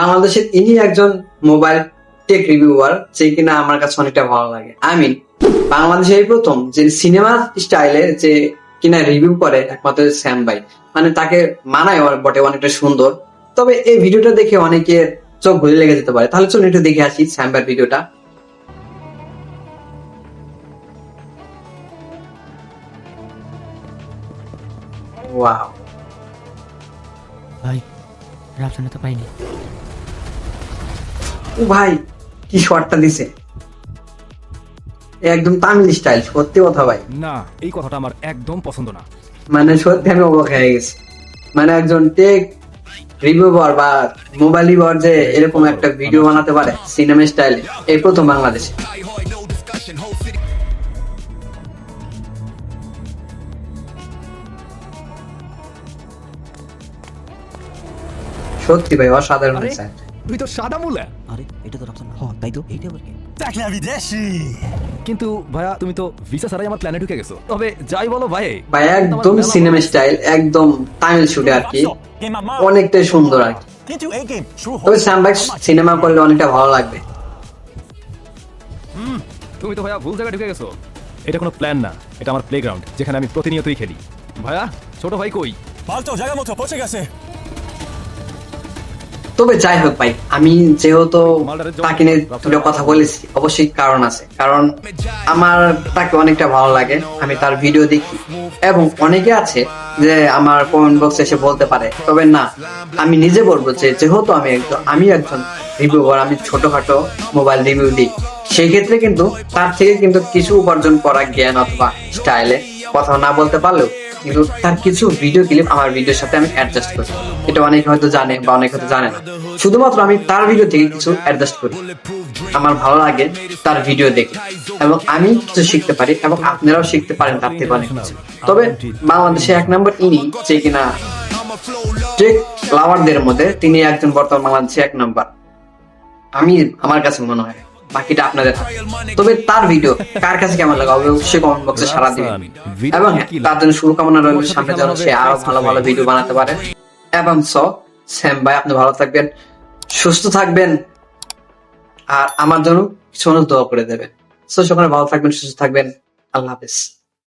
বাংলাদেশের ইনি একজন মোবাইল টেক রিভিউয়ার, যে কিনা আমার কাছে অনেকটা ভালো লাগে। আই মিন বাংলাদেশে এই প্রথম যে সিনেমা স্টাইলে যে কিনা রিভিউ করে একমাত্র শ্যাম ভাই। মানে তাকে মানায় বটে, অনেকটা সুন্দর। তবে এই ভিডিওটা দেখে অনেকে চোখ ঘুরে লেগে যেতে পারে। তাহলে চলুন একটু দেখে আসি শ্যাম ভাইয়ের ভিডিওটা। ওয়াও। ভাই, রাফসানে তো পাইনি। ও ভাই কি শর্টটা দিছে? একদম তামিল স্টাইল সত্যি কথা ভাই। না এই কথাটা আমার একদম পছন্দ না। মানে সত্যি আমি অবাক হয়ে গেছি। মানে একজন টেক রিভিউয়ার বা মোবাইল রিভিউয়ার যে এরকম একটা ভিডিও বানাতে পারে সিনেমা স্টাইলে এই প্রথম বাংলাদেশে। সত্যি ভাই অসাধারণ হয়েছে তুই তো সাদা মুলা। আরে এটা তো রাফসান না। হ তাই তো? এইটা আবার কি! কিন্তু ভাইয়া তুমি তো ভিসা ছাড়াই আমার প্ল্যানে ঢুকে গেছো। তবে যাই বলো ভাই ভাই একদম সিনেমা স্টাইল একদম তামিল শুটে আর কি। অনেকটাই সুন্দর আর কি। তবে ভাই সিনেমা করলে অনেকটা ভালো লাগবে। তুমি তো ভাইয়া ভুল জায়গায় ঢুকে গেছো। এটা কোনো প্ল্যান না এটা আমার প্লেগ্রাউন্ড যেখানে আমি প্রতিনিয়তই খেলি। ভাইয়া ছোট ভাই কই? জায়গা মতো পৌঁছে গেছে। তবে যাই হোক ভাই আমি যেহেতু তাকে নিয়ে দুটো কথা বলেছি অবশ্যই কারণ আছে। কারণ আমার তাকে অনেকটা ভালো লাগে আমি তার ভিডিও দেখি। এবং অনেকে আছে যে আমার কমেন্ট বক্সে এসে বলতে পারে তবে না আমি নিজে বলব যে যেহেতু আমি একজন আমি একজন রিভিউয়ার আমি ছোটখাটো মোবাইল রিভিউ দিই সেই ক্ষেত্রে কিন্তু তার থেকে কিন্তু কিছু উপার্জন করা জ্ঞান অথবা স্টাইলে কথা না বলতে পারলেও কিন্তু তার কিছু ভিডিও ক্লিপ আমার ভিডিওর সাথে আমি অ্যাডজাস্ট করি। এটা অনেকে হয়তো জানে বা অনেকে হয়তো জানে না। শুধুমাত্র আমি তার ভিডিও থেকে কিছু অ্যাডজাস্ট করি। আমার ভালো লাগে তার ভিডিও দেখে। এবং আমি কিছু শিখতে পারি এবং আপনারাও শিখতে পারেন, তার থেকে অনেক কিছু। তবে বাংলাদেশে এক নম্বর ইনি, যে কিনা টেক লাভারদের মধ্যে, তিনি একজন বর্তমান বাংলাদেশে এক নম্বর আমি, আমার কাছে মনে হয়। বাকিটা আপনাদের তবে তার ভিডিও কার কাছে কেমন লাগে অবশ্যই কমেন্ট বক্সে সারা দিবেন। এবং হ্যাঁ, তার জন্য শুভকামনা রইল। সামনে যেন সে আরও ভালো ভালো ভিডিও বানাতে পারে। এবং স স্যাম ভাই আপনি ভালো থাকবেন সুস্থ থাকবেন আর আমার জন্য কিছু মানুষ দোয়া করে দেবেন। সো সকলে ভালো থাকবেন সুস্থ থাকবেন। আল্লাহ হাফেজ।